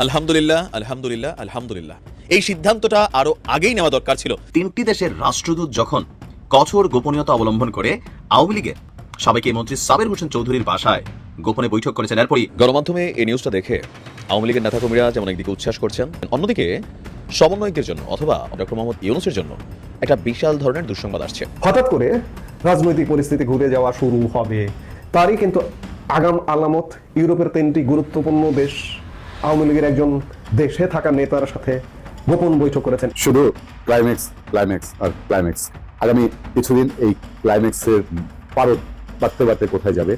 আলহামদুলিল্লাহ আলহামদুলিল্লাহ আলহামদুলিল্লাহ। এই সিদ্ধান্তটা আরও আগেই নেওয়া দরকার ছিল। তিনটি দেশের রাষ্ট্রদূত যখন কঠোর গোপনীয়তা অবলম্বন করে আওয়ামী লীগের সাবেক এই মন্ত্রী সাবের হোসেন চৌধুরীর বাসায় গোপনে বৈঠক করেছেন এরপরই গণমাধ্যমে এই নিউজটা দেখে আওয়ামী লীগের নেতাকর্মীরা যেমন একদিকে উচ্ছ্বাস করছেন অন্যদিকে সমন্বয়কদের জন্য অথবা ডক্টর মোহাম্মদ ইউনুসের জন্য একটা বিশাল ধরনের দুঃসংবাদ আসছে। হঠাৎ করে রাজনৈতিক পরিস্থিতি ঘুরে যাওয়া শুরু হবে। তারই কিন্তু আগাম আলামত ইউরোপের তিনটি গুরুত্বপূর্ণ দেশ আওয়ামী লীগের একজন দেশে থাকা নেতার সাথে গোপন বৈঠক করেছেন। শুধু ক্লাইম্যাক্স ক্লাইম্যাক্স আর ক্লাইম্যাক্স আগামী কিছুদিন এই ক্লাইম্যাক্সের পারদ বাড়তে বাড়তে কোথায় যাবে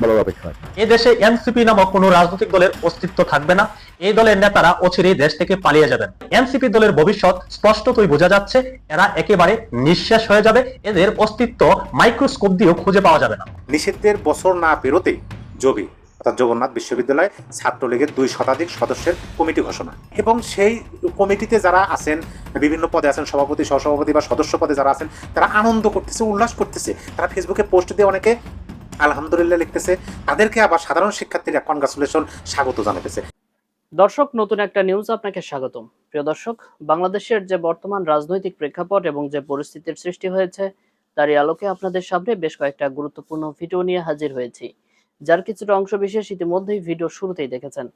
বলার অপেক্ষা এ দেশে এনসিপি নামক কোন রাজনৈতিক দলের অস্তিত্ব থাকবে না। এই দলের নেতারা অচিরেই দেশ থেকে পালিয়ে যাবেন। এনসিপি দলের ভবিষ্যৎ স্পষ্টতই বোঝা যাচ্ছে এরা একেবারে নিঃশেষ হয়ে যাবে। এদের অস্তিত্ব মাইক্রোস্কোপ দিয়েও খুঁজে পাওয়া যাবে না। নিষিদ্ধের বছর না পেরোতেই জবি অর্থাৎ জগন্নাথ বিশ্ববিদ্যালয় ছাত্রলীগের দুই শতাধিক সদস্যের কমিটি ঘোষণা। এবং সেই কমিটিতে যারা আছেন, বিভিন্ন পদে আছেন, সভাপতি, সহসভাপতি বা সদস্য পদে যারা আছেন, তারা আনন্দ করতেছে, উল্লাস করতেছে। তারা ফেসবুকে পোস্ট দিয়ে অনেকে আলহামদুলিল্লাহ লিখতেছে। তাদেরকে আবার সাধারণ শিক্ষার্থীরা কনগ্রাচুলেশন স্বাগত জানাতেছে দর্শক, নতুন একটা নিউজ আপনাকে স্বাগতম। প্রিয় দর্শক, বাংলাদেশের যে বর্তমান রাজনৈতিক প্রেক্ষাপট এবং যে পরিস্থিতির সৃষ্টি হয়েছে, তারই আলোকে আপনাদের সামনে বেশ কয়েকটা গুরুত্বপূর্ণ ভিডিও নিয়ে হাজির হয়েছি। যার কিছুটা অংশ বিশেষ ইতিমধ্যেই ভিডিও শুরুতেই দেখেছেন।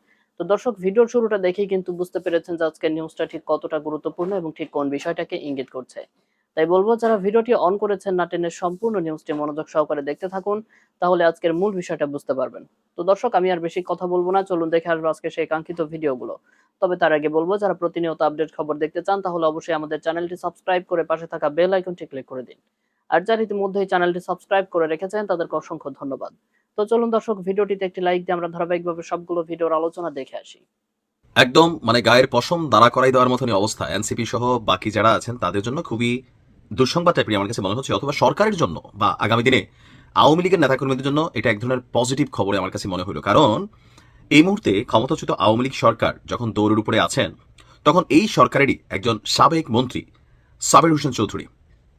তো দর্শক, ভিডিওর শুরুটা দেখেই কিন্তু বুঝতে পেরেছেন যে আজকের নিউজটা ঠিক কতটা গুরুত্বপূর্ণ এবং ঠিক কোন বিষয়টাকে ইঙ্গিত করছে। তাই বলব, যারা ভিডিওটি অন করেছেন না টেনে সম্পূর্ণ নিউজটি মনোযোগ সহকারে দেখতে থাকুন, তাহলে আজকের মূল বিষয়টা বুঝতে পারবেন। তো দর্শক, আমি আর বেশি কথা বলব না, চলুন দেখে আসব আজকে সেই কাঙ্ক্ষিত ভিডিওগুলো। তবে তার আগে বলব, যারা প্রতিনিয়ত আপডেট খবর দেখতে চান, তাহলে অবশ্যই আমাদের চ্যানেলটি সাবস্ক্রাইব করে পাশে থাকা বেল আইকনটি ক্লিক করে দিন। আর যারা ইতিমধ্যেই চ্যানেলটি সাবস্ক্রাইব করে রেখেছেন, তাদেরকে অসংখ্য ধন্যবাদ। তো চলুন দর্শক, ভিডিওটিতে একটি লাইক দিয়ে আমরা ধারাবাহিকভাবে সবগুলো ভিডিওর আলোচনা দেখে আসি। একদম মানে গায়ের পশম দাঁড়া করাই দেওয়ার মতনই অবস্থা। এনসিপি সহ বাকি যারা আছেন, তাদের জন্য খুবই দুঃসংবাদ টাইপের আমার কাছে মনে হচ্ছে, অথবা সরকারের জন্য বা আগামী দিনে আওয়ামী লীগের নেতাকর্মীদের জন্য এটা এক ধরনের পজিটিভ খবরে আমার কাছে মনে হলো। কারণ, এই মুহূর্তে ক্ষমতাচ্যুত আওয়ামী লীগ সরকার যখন দৌড়ের উপরে আছেন, তখন এই সরকারেরই একজন সাবেক মন্ত্রী সাবের হোসেন চৌধুরী।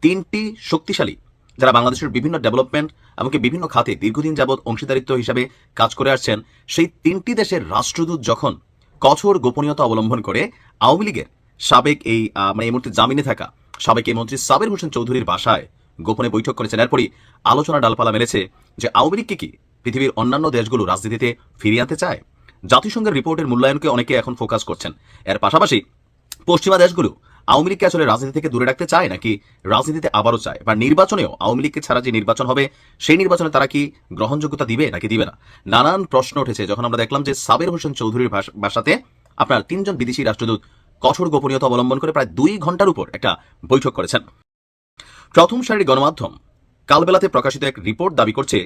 তিনটি শক্তিশালী যারা বাংলাদেশের বিভিন্ন ডেভেলপমেন্ট এমনকি বিভিন্ন খাতে দীর্ঘদিন যাবৎ অংশীদারিত্ব হিসাবে কাজ করে আসছেন, সেই তিনটি দেশের রাষ্ট্রদূত যখন কঠোর গোপনীয়তা অবলম্বন করে আওয়ামী লীগের সাবেক এই মানে এই মুহূর্তে জামিনে থাকা সাবেক এই মন্ত্রী সাবের হোসেন চৌধুরীর বাসায় গোপনে বৈঠক করেছেন। এরপরই আলোচনা ডালপালা মেলেছে যে আওয়ামী লীগকে কি পৃথিবীর অন্যান্য দেশগুলো রাজনীতিতে ফিরিয়ে আনতে চায়? জাতিসংঘের রিপোর্টের মূল্যায়নকে অনেকে এখন ফোকাস করছেন। এর পাশাপাশি পশ্চিমা দেশগুলো আওয়ামী লীগকে আসলে রাজনীতি থেকে দূরে রাখতে চায় নাকি রাজনীতিতে আবারও চায়? বা নির্বাচনেও আওয়ামী লীগকে ছাড়া যে নির্বাচন হবে, সেই নির্বাচনে তারা কি গ্রহণযোগ্যতা দিবে নাকি দিবে না? নানান প্রশ্ন উঠেছে। যখন আমরা দেখলাম যে সাবের হোসেন চৌধুরীর বাসাতে আপনার তিনজন বিদেশি রাষ্ট্রদূত কঠোর গোপনীয়তা অবলম্বন করে প্রায় দুই ঘণ্টার উপর একটা বৈঠক করেছেন। প্রথম সারির গণমাধ্যম কালবেলাতে প্রকাশিত এক রিপোর্ট দাবি করছে,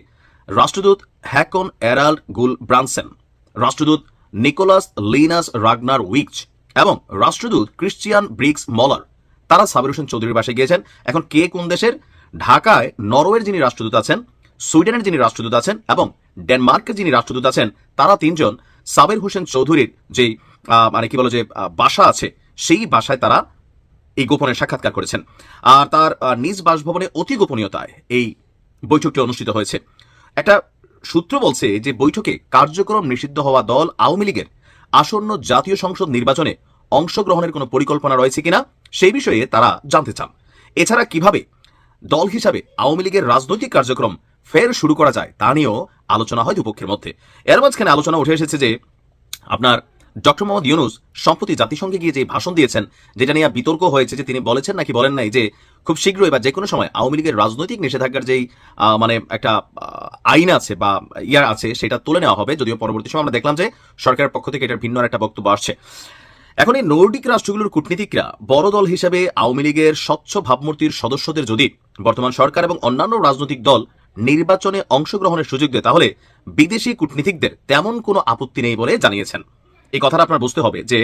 রাষ্ট্রদূত হ্যাকন এরাল্ড গুল ব্রানসেন রাষ্ট্রদূত নিকোলাস লিনাস রাগনার উইকচ এবং রাষ্ট্রদূত ক্রিশ্চিয়ান ব্রিক্স মলার। তারা সাবির হোসেন চৌধুরীর বাসায় গিয়েছেন। এখন কে কোন দেশের? ঢাকায় নরওয়ের যিনি রাষ্ট্রদূত আছেন, সুইডেনের যিনি রাষ্ট্রদূত আছেন এবং ডেনমার্কের যিনি রাষ্ট্রদূত আছেন, তারা তিনজন সাবের হোসেন চৌধুরীর যেই মানে কি বলো যে বাসা আছে, সেই বাসায় তারা এই গোপনে সাক্ষাৎকার করেছেন। আর তার নিজ বাসভবনে অতি গোপনীয়তায় এই বৈঠকটি অনুষ্ঠিত হয়েছে। একটা সূত্র বলছে যে বৈঠকে কার্যক্রম নিষিদ্ধ হওয়া দল আওয়ামী লীগের আসন্ন জাতীয় সংসদ নির্বাচনে অংশগ্রহণের কোনো পরিকল্পনা রয়েছে কিনা, সেই বিষয়ে তারা জানতে চান। এছাড়া কীভাবে দল হিসাবে আওয়ামী লীগের রাজনৈতিক কার্যক্রম ফের শুরু করা যায়, তা নিয়েও আলোচনা হয় দুপক্ষের মধ্যে। এর মাঝখানে আলোচনা উঠে এসেছে যে, আপনার ডক্টর মোহাম্মদ ইউনুস সম্প্রতি জাতিসংঘে গিয়ে যে ভাষণ দিয়েছেন, যেটা নিয়ে বিতর্ক হয়েছে যে তিনি বলেছেন নাকি বলেন নাই যে, খুব শীঘ্রই বা যে কোনো সময় আওয়ামী লীগের রাজনৈতিক নিষেধাজ্ঞার যেই মানে একটা আইন আছে বা ইয়ার আছে, সেটা তুলে নেওয়া হবে। যদিও পরবর্তী সময় আমরা দেখলাম যে, সরকারের পক্ষ থেকে এটার ভিন্ন একটা বক্তব্য আসছে। এখন এই নর্ডিক রাষ্ট্রগুলোর কূটনীতিকরা বড় দল হিসেবে আওয়ামী লীগের স্বচ্ছ ভাবমূর্তির সদস্যদের যদি বর্তমান সরকার এবং অন্যান্য রাজনৈতিক দল নির্বাচনে অংশগ্রহণের সুযোগ দেয়, তাহলে বিদেশি কূটনীতিকদের তেমন কোনো আপত্তি নেই বলে জানিয়েছেন। এই কথাটা আপনার বুঝতে হবে যে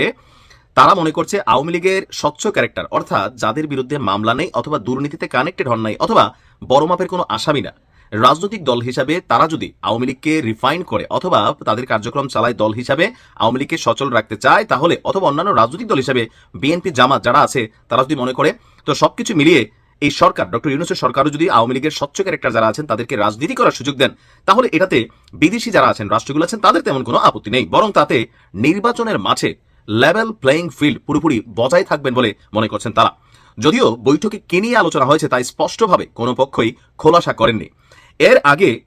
তারা মনে করছে আওয়ামী লীগের স্বচ্ছ ক্যারেক্টার, অর্থাৎ যাদের বিরুদ্ধে মামলা নেই অথবা দুর্নীতিতে কানেক্টেড হন নাই অথবা বড় মাপের কোনো আসামি না রাজনৈতিক দল হিসাবে তারা যদি আওয়ামী লীগকে রিফাইন করে অথবা তাদের কার্যক্রম চালায় দল হিসাবে আওয়ামী লীগকে সচল রাখতে চায়, তাহলে অথবা অন্যান্য রাজনৈতিক দল হিসাবে বিএনপি জামাত যারা আছে, তারা যদি মনে করে, তো সবকিছু মিলিয়ে এই সরকার, ডক্টর ইউনুসের সরকারও যদি আওয়ামী লীগের স্বচ্ছ ক্যারেক্টার যারা আছেন, তাদেরকে রাজনীতি করার সুযোগ দেন, তাহলে এটাতে বিদেশি যারা আছেন, রাষ্ট্রগুলো আছেন, তাদের তেমন কোনো আপত্তি নেই। বরং তাতে নির্বাচনের মাঠে লেভেল প্লেয়িং ফিল্ড পুরোপুরি বজায় থাকবেন বলে মনে করছেন তারা। যদিও বৈঠকে কে নিয়ে আলোচনা হয়েছে তাই স্পষ্টভাবে কোনো পক্ষই খোলাসা করেননি। এর আগে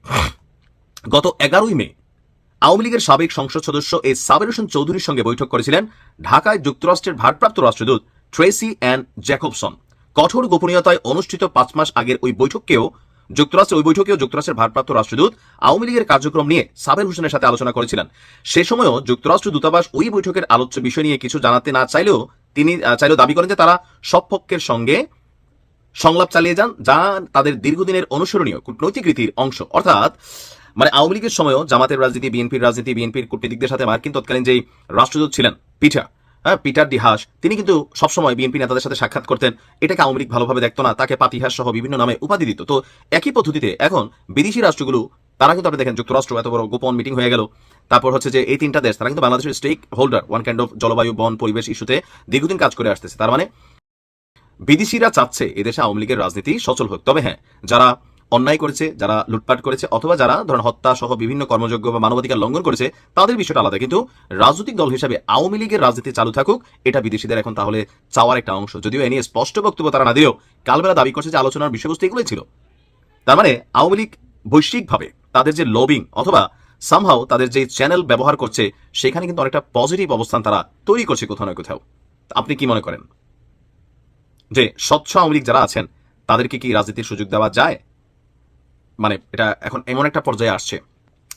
গত এগারোই মে আওয়ামী লীগের সাবেক সংসদ সদস্য এ সাবের হোসেন চৌধুরীর সঙ্গে বৈঠক করেছিলেন ঢাকায় যুক্তরাষ্ট্রের ভারপ্রাপ্ত রাষ্ট্রদূত ট্রেসি অ্যান্ড জ্যাকবসন। কঠোর গোপনীয়তায় অনুষ্ঠিত পাঁচ মাস আগের ওই বৈঠককেও যুক্তরাষ্ট্রের ওই বৈঠকেও যুক্তরাষ্ট্রের ভারপ্রাপ্ত রাষ্ট্রদূত আওয়ামী লীগের কার্যক্রম নিয়ে সাবের হোসেনের সাথে আলোচনা করেছিলেন। সে সময়ও যুক্তরাষ্ট্র দূতাবাস ওই বৈঠকের আলোচ্য বিষয় নিয়ে কিছু জানাতে না চাইলেও তিনি চাইলেও দাবি করেন যে তারা সব পক্ষের সঙ্গে সংলাপ চালিয়ে যান যা তাদের দীর্ঘদিনের অনুসরণীয় কূটনৈতিক রীতির অংশ। অর্থাৎ মানে আওয়ামী লীগের সময়ও জামাতের রাজনীতি, বিএনপির রাজনীতি, বিএনপির কূটনীতিকদের সাথে মার্কিন তৎকালীন যেই রাষ্ট্রদূত ছিলেন পিঠা হ্যাঁ পিটার ডিহাস, তিনি কিন্তু সবসময় বিএনপি নেতাদের সাথে সাক্ষাৎ করতেন। এটাকে আওয়ামী লীগ ভালোভাবে দেখতো না, তাকে পাতিহাস সহ বিভিন্ন নামে উপাধি দিত। তো একই পদ্ধতিতে এখন বিদেশি রাষ্ট্রগুলো, তারা কিন্তু আপনি দেখেন যুক্তরাষ্ট্র এত বড় গোপন মিটিং হয়ে গেল। তারপর হচ্ছে যে এই তিনটা দেশ, তারা কিন্তু বাংলাদেশের stakeholder one kind of জলবায়ু, বন, পরিবেশ ইস্যুতে দীর্ঘদিন কাজ করে আসতেছে। তার মানে বিদেশিরা চাচ্ছে এদেশে আওয়ামী লীগের রাজনীতি সচল হোক। তবে হ্যাঁ যারা অন্যায় করেছে, যারা লুটপাট করেছে, অথবা যারা ধরেন হত্যা সহ বিভিন্ন কর্মযোগ্য বা মানবাধিকার লঙ্ঘন করেছে, তাদের বিষয়টা আলাদা। কিন্তু রাজনৈতিক দল হিসাবে আওয়ামী লীগের রাজনীতি চালু থাকুক, এটা বিদেশিদের এখন তাহলে চাওয়ার একটা অংশ। যদিও এ নিয়ে স্পষ্ট বক্তব্য তারা না দিলেও কালবেলা দাবি করছে যে আলোচনার বিষয়বস্তু এগুলোই ছিল। তার মানে আওয়ামী লীগ বৈশ্বিকভাবে তাদের যে লবিং অথবা সামহাও তাদের যে চ্যানেল ব্যবহার করছে, সেখানে কিন্তু অনেকটা পজিটিভ অবস্থান তারা তৈরি করছে কোথাও না কোথাও। আপনি কি মনে করেন? যে স্বচ্ছ আওয়ামী লীগ যারা আছেন, তাদেরকে কি রাজনীতির সুযোগ দেওয়া যায়? মানে এটা এখন এমন একটা পর্যায়ে আসছে।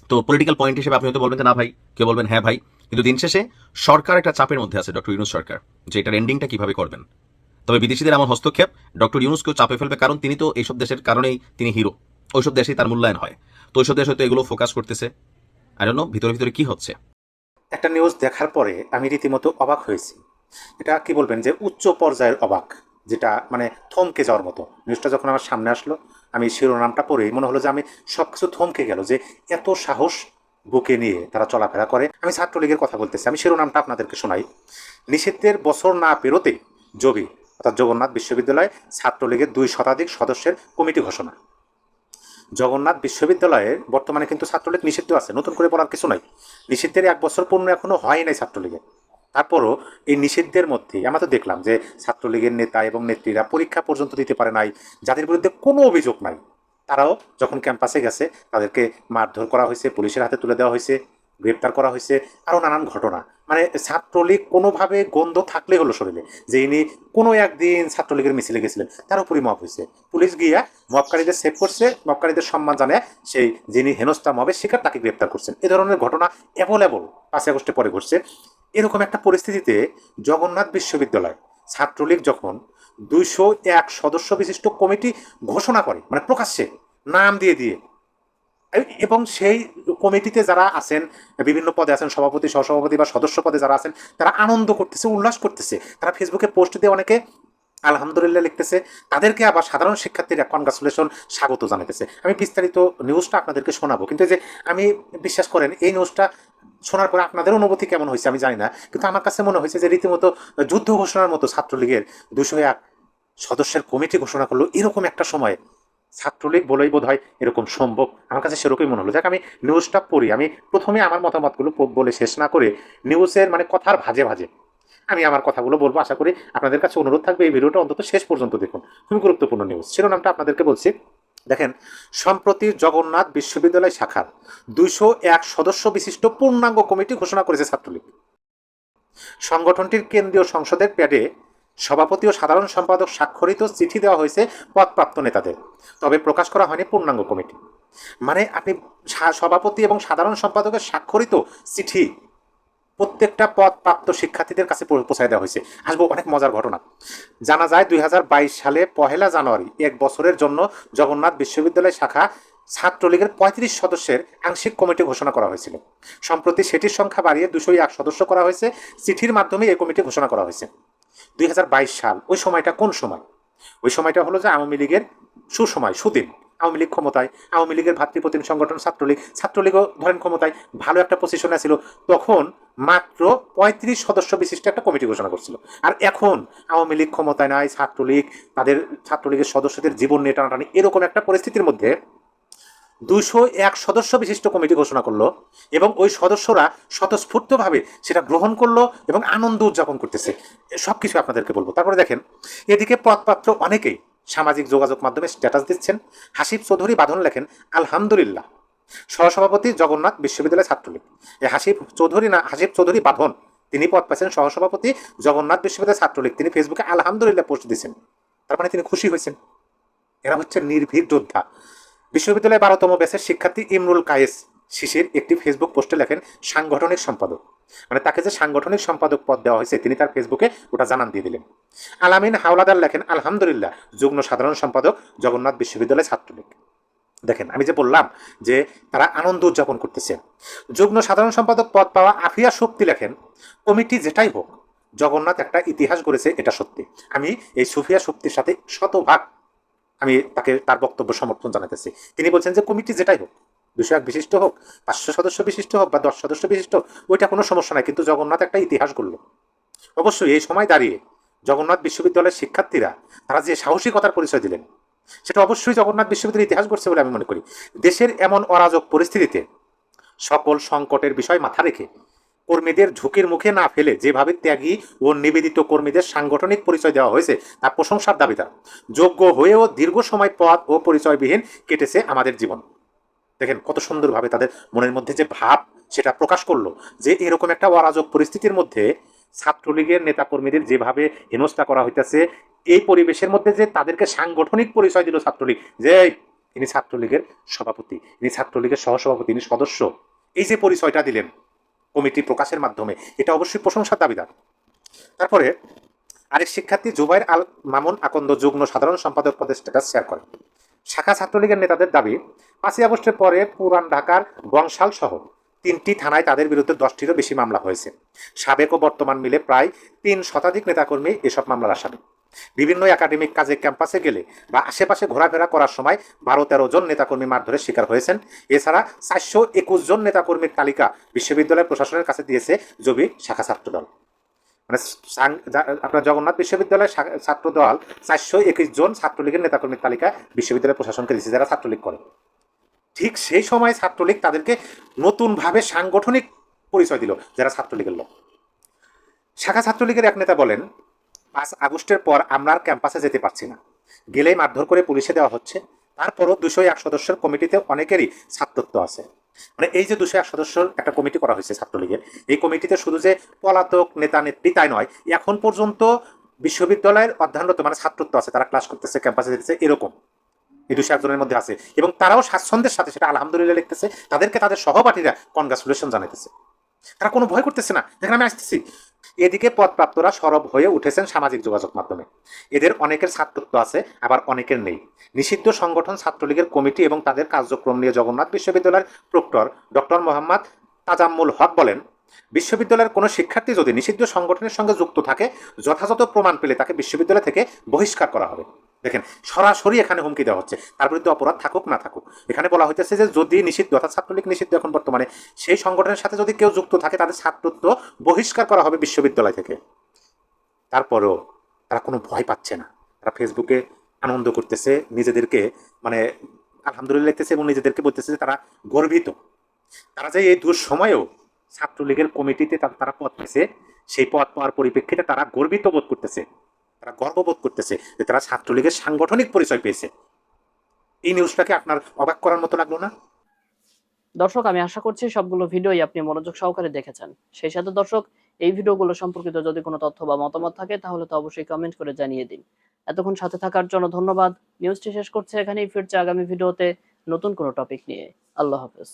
তো পলিটিক্যাল পয়েন্ট হিসেবে আপনি হয়তো বলবেন না ভাই। কেউ বলবেন হ্যাঁ ভাই। কিন্তু দিন শেষে সরকার একটা চাপের মধ্যে আছে, ডক্টর ইউনুস সরকার, যে এটার এন্ডিংটা কীভাবে করবেন? তবে বিদেশিদের এমন হস্তক্ষেপ, ডক্টর ইউনুসকেও চাপে ফেলবে, কারণ তিনি তো এইসব দেশের কারণেই তিনি হিরো ওইসব দেশেই তার মূল্যায়ন হয়। তো ওইসব দেশ হয়তো এগুলো ফোকাস করতেছে। আর নো ভিতরে ভিতরে কি হচ্ছে? একটা নিউজ দেখার পরে আমি রীতিমতো অবাক হয়েছি। এটা কি বলবেন যে, উচ্চ পর্যায়ের অবাক। যেটা মানে থমকে যাওয়ার মতো। নিউজটা যখন আমার সামনে আসলো, আমি শিরোনামটা পড়েই মনে হলো যে আমি সব কিছু থমকে গেল যে এত সাহস বুকে নিয়ে তারা চলাফেরা করে। আমি ছাত্রলীগের কথা বলতেছি, আমি শিরোনামটা আপনাদেরকে শোনাই। নিষিদ্ধের বছর না পেরোতে যোগী অর্থাৎ জগন্নাথ বিশ্ববিদ্যালয় ছাত্রলীগের দুই শতাধিক সদস্যের কমিটি ঘোষণা। জগন্নাথ বিশ্ববিদ্যালয়ের বর্তমানে কিন্তু ছাত্রলীগ নিষিদ্ধ আছে, নতুন করে বলার কিছু নাই। নিষিদ্ধের এক বছর পূর্ণ এখনও হয় নাই ছাত্রলীগের। তারপরও এই নিষিদ্ধের মধ্যে আমরা তো দেখলাম যে ছাত্রলীগের নেতা এবং নেত্রীরা পরীক্ষা পর্যন্ত দিতে পারে নাই, যাদের বিরুদ্ধে কোনো অভিযোগ নাই। তারাও যখন ক্যাম্পাসে গেছে, তাদেরকে মারধর করা হয়েছে, পুলিশের হাতে তুলে দেওয়া হয়েছে, গ্রেপ্তার করা হয়েছে, আরও নানান ঘটনা। মানে ছাত্রলীগ কোনোভাবে গন্ধ থাকলে হলো শরীরে যে ইনি কোনো একদিন ছাত্রলীগের মিছিলে গেছিলেন, তার উপরই মব হয়েছে। পুলিশ গিয়া মবকারীদের সেভ করছে, মবকারীদের সম্মান জানায়, সেই যিনি হেনস্থা মবের শিকার তাকে গ্রেপ্তার করছেন। এ ধরনের ঘটনা অ্যাভেলেবল পাঁচই আগস্টে পরে ঘটছে। এরকম একটা পরিস্থিতিতে জগন্নাথ বিশ্ববিদ্যালয় ছাত্রলীগ যখন দুইশো এক সদস্য বিশিষ্ট কমিটি ঘোষণা করে মানে প্রকাশ্যে নাম দিয়ে দিয়ে এবং সেই কমিটিতে যারা আছেন, বিভিন্ন পদে আছেন, সভাপতি, সহসভাপতি বা সদস্য পদে যারা আছেন, তারা আনন্দ করতেছে, উল্লাস করতেছে। তারা ফেসবুকে পোস্ট দিয়ে অনেকে আলহামদুলিল্লাহ লিখতেছে। তাদেরকে আবার সাধারণ শিক্ষার্থীরা কনগ্রাচুলেশন স্বাগত জানাতেছে আমি বিস্তারিত নিউজটা আপনাদেরকে শোনাবো। কিন্তু যে আমি বিশ্বাস করেন, এই নিউজটা শোনার পরে আপনাদের অনুভূতি কেমন হয়েছে আমি জানি না, কিন্তু আমার কাছে মনে হয়েছে যে রীতিমতো যুদ্ধ ঘোষণার মতো ছাত্রলীগের দুশো এক সদস্যের কমিটি ঘোষণা করল এরকম একটা সময়ে। ছাত্রলীগ বলেই বোধ হয় এরকম সম্ভব। আমার কাছে সেরকমই মনে হলো। যাক, আমি নিউজটা পড়ি। আমি প্রথমে আমার মতামতগুলো বলে শেষ না করে নিউজের মানে কথার ভাজে ভাজে আমি আমার কথাগুলো বলব। আশা করি আপনাদের কাছে অনুরোধ থাকবে এই ভিডিওটা অন্তত শেষ পর্যন্ত দেখুন। খুবই গুরুত্বপূর্ণ নিউজ শিরোনামটা আপনাদেরকে বলছি। দেখেন, সম্প্রতি জগন্নাথ বিশ্ববিদ্যালয় শাখার দুইশো এক সদস্য বিশিষ্ট পূর্ণাঙ্গ কমিটি ঘোষণা করেছে ছাত্রলীগ। সংগঠনটির কেন্দ্রীয় সংসদের প্যাডে সভাপতি ও সাধারণ সম্পাদক স্বাক্ষরিত চিঠি দেওয়া হয়েছে পদপ্রাপ্ত নেতাদের, তবে প্রকাশ করা হয়নি পূর্ণাঙ্গ কমিটি। মানে আপনি সভাপতি এবং সাধারণ সম্পাদকের স্বাক্ষরিত চিঠি প্রত্যেকটা পদপ্রাপ্ত শিক্ষার্থীদের কাছে পৌঁছায় দেওয়া হয়েছে। আসব অনেক মজার ঘটনা। জানা যায় দুই হাজার বাইশ সালে পহেলা জানুয়ারি, এক বছরের জন্য জগন্নাথ বিশ্ববিদ্যালয় শাখা ছাত্রলীগের পঁয়ত্রিশ সদস্যের আংশিক কমিটি ঘোষণা করা হয়েছিল। সম্প্রতি সেটির সংখ্যা বাড়িয়ে দুশো এক সদস্য করা হয়েছে। চিঠির মাধ্যমে এই কমিটি ঘোষণা করা হয়েছে। দুই হাজার বাইশ সাল, ওই সময়টা কোন সময়? ওই সময়টা হলো যে আওয়ামী লীগের সুসময়, সুদিন। আওয়ামী লীগ ক্ষমতায়, আওয়ামী লীগের ভাতৃপ্রতিম সংগঠন ছাত্রলীগ, ছাত্রলীগও ধরেন ক্ষমতায়, ভালো একটা পজিশনে ছিল। তখন মাত্র পঁয়ত্রিশ সদস্য বিশিষ্ট একটা কমিটি ঘোষণা করছিল। আর এখন আওয়ামী লীগ ক্ষমতায় নাই, ছাত্রলীগ, তাদের ছাত্রলীগের সদস্যদের জীবন নিয়ে টানাটানি এরকম একটা পরিস্থিতির মধ্যে দুইশো এক সদস্য বিশিষ্ট কমিটি ঘোষণা করল এবং ওই সদস্যরা স্বতঃস্ফূর্তভাবে সেটা গ্রহণ করল এবং আনন্দ উদযাপন করতেছে। সব কিছু আপনাদেরকে বলব। তারপরে দেখেন, এদিকে পদপাত্র অনেকেই সামাজিক যোগাযোগ মাধ্যমে স্ট্যাটাস দিচ্ছেন হাসিব চৌধুরী বাঁধন লেখেন, আলহামদুলিল্লাহ। সহসভাপতি জগন্নাথ বিশ্ববিদ্যালয় ছাত্রলীগ। এই হাসিব চৌধুরী না হাসিব চৌধুরী বাঁধন, তিনি পদ পাচ্ছেন সহসভাপতি জগন্নাথ বিশ্ববিদ্যালয় ছাত্রলীগ। তিনি ফেসবুকে আলহামদুলিল্লাহ পোস্ট দিয়েছেন। তার মানে তিনি খুশি হয়েছেন। এরা হচ্ছে নির্ভীক যোদ্ধা। বিশ্ববিদ্যালয়ের বারোতম ব্যাচের শিক্ষার্থী ইমরুল কায়েস শিশির একটি ফেসবুক পোস্টে লেখেন, সাংগঠনিক সম্পাদক। মানে তাকে যে সাংগঠনিক সম্পাদক পদ দেওয়া হয়েছে, তিনি তার ফেসবুকে ওটা জানান দিয়ে দিলেন। আলামিন হাওলাদার লেখেন, আলহামদুলিল্লাহ, যুগ্ম সাধারণ সম্পাদক জগন্নাথ বিশ্ববিদ্যালয় ছাত্রলীগ। দেখেন, আমি যে বললাম যে তারা আনন্দ উদযাপন করতেছে। যুগ্ম সাধারণ সম্পাদক পদ পাওয়া আফিয়া শক্তি লেখেন, কমিটি যেটাই হোক, জগন্নাথ একটা ইতিহাস গড়েছে, এটা সত্যি। আমি এই সুফিয়া শক্তির সাথে শতভাগ আমি তাকে তার বক্তব্য সমর্থন জানাতেছি তিনি বলছেন যে, কমিটি যেটাই হোক দুশো এক বিশিষ্ট হোক, পাঁচশো সদস্য বিশিষ্ট হোক বা দশ সদস্য বিশিষ্ট ওইটা কোনো সমস্যা নাই। কিন্তু জগন্নাথ একটা ইতিহাস করল অবশ্যই এই সময় দাঁড়িয়ে জগন্নাথ বিশ্ববিদ্যালয়ের শিক্ষার্থীরা, তারা যে সাহসিকতার পরিচয় দিলেন, সেটা অবশ্যই জগন্নাথ বিশ্ববিদ্যালয় ইতিহাস করছে বলে আমি মনে করি। দেশের এমন অরাজক পরিস্থিতিতে সকল সংকটের বিষয় মাথা রেখে কর্মীদের ঝুঁকির মুখে না ফেলে যেভাবে ত্যাগী ও নিবেদিত কর্মীদের সাংগঠনিক পরিচয় দেওয়া হয়েছে, তা প্রশংসার দাবিদার যোগ্য হয়েও দীর্ঘ সময় পথ ও পরিচয়বিহীন কেটেছে আমাদের জীবন। দেখেন কত সুন্দরভাবে তাদের মনের মধ্যে যে ভাব সেটা প্রকাশ করল যে এরকম একটা অরাজক পরিস্থিতির মধ্যে ছাত্রলীগের নেতাকর্মীদের যেভাবে হেনস্থা করা হইতেছে, এই পরিবেশের মধ্যে যে তাদেরকে সাংগঠনিক পরিচয় দিল ছাত্রলীগ, যে ইনি ছাত্রলীগের সভাপতি, ইনি ছাত্রলীগের সহসভাপতি, ইনি সদস্য। এই যে পরিচয়টা দিলেন কমিটি প্রকাশের মাধ্যমে, এটা অবশ্যই প্রশংসার দাবিদার। তারপরে আরেক শিক্ষার্থী জুবাইর আল মামুন আকন্দ যুগ্ম সাধারণ সম্পাদক পদের স্ট্যাটাস শেয়ার করেন শাখা ছাত্রলীগের নেতাদের দাবি, পাঁচই আগস্টের পরে পুরান ঢাকার বংশাল সহ তিনটি থানায় তাদের বিরুদ্ধে দশটিরও বেশি মামলা হয়েছে। সাবেক ও বর্তমান মিলে প্রায় তিন শতাধিক নেতাকর্মী এসব মামলার আসামি। বিভিন্ন একাডেমিক কাজে ক্যাম্পাসে গেলে বা আশেপাশে ঘোরাফেরা করার সময় বারো তেরো জন নেতাকর্মী মারধরের শিকার হয়েছেন। এছাড়া চারশো একুশ জন নেতাকর্মীর তালিকা বিশ্ববিদ্যালয় প্রশাসনের কাছে দিয়েছে জবি শাখা ছাত্রদল। মানে আপনার জগন্নাথ বিশ্ববিদ্যালয়ের শাখা- ছাত্রদল চারশো একুশ জন ছাত্রলীগের নেতাকর্মীর তালিকা বিশ্ববিদ্যালয় প্রশাসনকে দিচ্ছে যারা ছাত্রলীগ করে। ঠিক সেই সময় ছাত্রলীগ তাদেরকে নতুনভাবে সাংগঠনিক পরিচয় দিল যারা ছাত্রলীগের লোক। শাখা ছাত্রলীগের এক নেতা বলেন, পাঁচ আগস্টের পর আমরা আর ক্যাম্পাসে যেতে পারছি না। গেলেই মারধর করে পুলিশে দেওয়া হচ্ছে। তারপরও দুশো এক সদস্যের কমিটিতে অনেকেরই ছাত্রত্ব আছে। মানে এই যে দুশো এক একটা কমিটি করা হয়েছে ছাত্রলীগের, এই কমিটিতে শুধু যে পলাতক নেতা, নেত্রী তাই নয়, এখন পর্যন্ত বিশ্ববিদ্যালয়ের অধ্যয়নরত মানে ছাত্রত্ব আছে, তারা ক্লাস করতেছে ক্যাম্পাসে যেতেছে, এরকম। এই দুশো একজনের মধ্যে আছে। এবং তারাও স্বাচ্ছন্দ্যের সাথে সেটা আলহামদুলিল্লাহ লিখতেছে, তাদেরকে তাদের সহপাঠীরা কনগ্রাচুলেশন জানাইতেছে। তারা কোনো ভয় করতেছে না। দেখেন আমি আসতেছি। এদিকে পদপ্রাপ্তরা সরব হয়ে উঠেছেন সামাজিক যোগাযোগ মাধ্যমে। এদের অনেকের ছাত্রত্ব আছে, আবার অনেকের নেই। নিষিদ্ধ সংগঠন ছাত্রলীগের কমিটি এবং তাদের কার্যক্রম নিয়ে জগন্নাথ বিশ্ববিদ্যালয়ের প্রক্টর ডক্টর মোহাম্মদ তাজাম্মুল হক বলেন, বিশ্ববিদ্যালয়ের কোনো শিক্ষার্থী যদি নিষিদ্ধ সংগঠনের সঙ্গে যুক্ত থাকে, যথাযথ প্রমাণ পেলে তাকে বিশ্ববিদ্যালয় থেকে বহিষ্কার করা হবে। দেখেন, সরাসরি এখানে হুমকি দেওয়া হচ্ছে। তার বিরুদ্ধে অপরাধ থাকুক, না থাকুক। এখানে বলা হইতেছে যে, যদি নিষিদ্ধ, অর্থাৎ ছাত্রলীগ নিষিদ্ধ এখন বর্তমানে, সেই সংগঠনের সাথে যদি কেউ যুক্ত থাকে, তাদের ছাত্রত্ব বহিষ্কার করা হবে বিশ্ববিদ্যালয় থেকে। তারপরেও তারা কোনো ভয় পাচ্ছে না। তারা ফেসবুকে আনন্দ করতেছে, নিজেদেরকে মানে আলহামদুলিল্লাহ লিখতেছে এবং নিজেদেরকে বলতেছে যে, তারা গর্বিত। তারা যে এই দুঃসময়েও ছাত্রলীগের কমিটিতে তারা পদ পেয়েছে সেই পদ পাওয়ার পরিপ্রেক্ষিতে তারা গর্বিত বোধ করতেছে। তারা গর্ববোধ করতেছে যে তারা ছাত্রলীগের সাংগঠনিক পরিচয় পেয়েছে। এই নিউজটাকে আপনার অবাক করার মতো লাগল না? দর্শক, আমি আশা করছি সবগুলো ভিডিওই আপনি মনোযোগ সহকারে দেখেছেন। সেই সাথে দর্শক, এই ভিডিওগুলো সম্পর্কিত যদি কোনো তথ্য বা মতামত থাকে, তাহলে তো অবশ্যই কমেন্ট করে জানিয়ে দিন। এতক্ষণ সাথে থাকার জন্য ধন্যবাদ। নিউজটি শেষ করছে এখানেই। ফিরছে আগামী ভিডিওতে নতুন কোনো টপিক নিয়ে। আল্লাহ হাফেজ।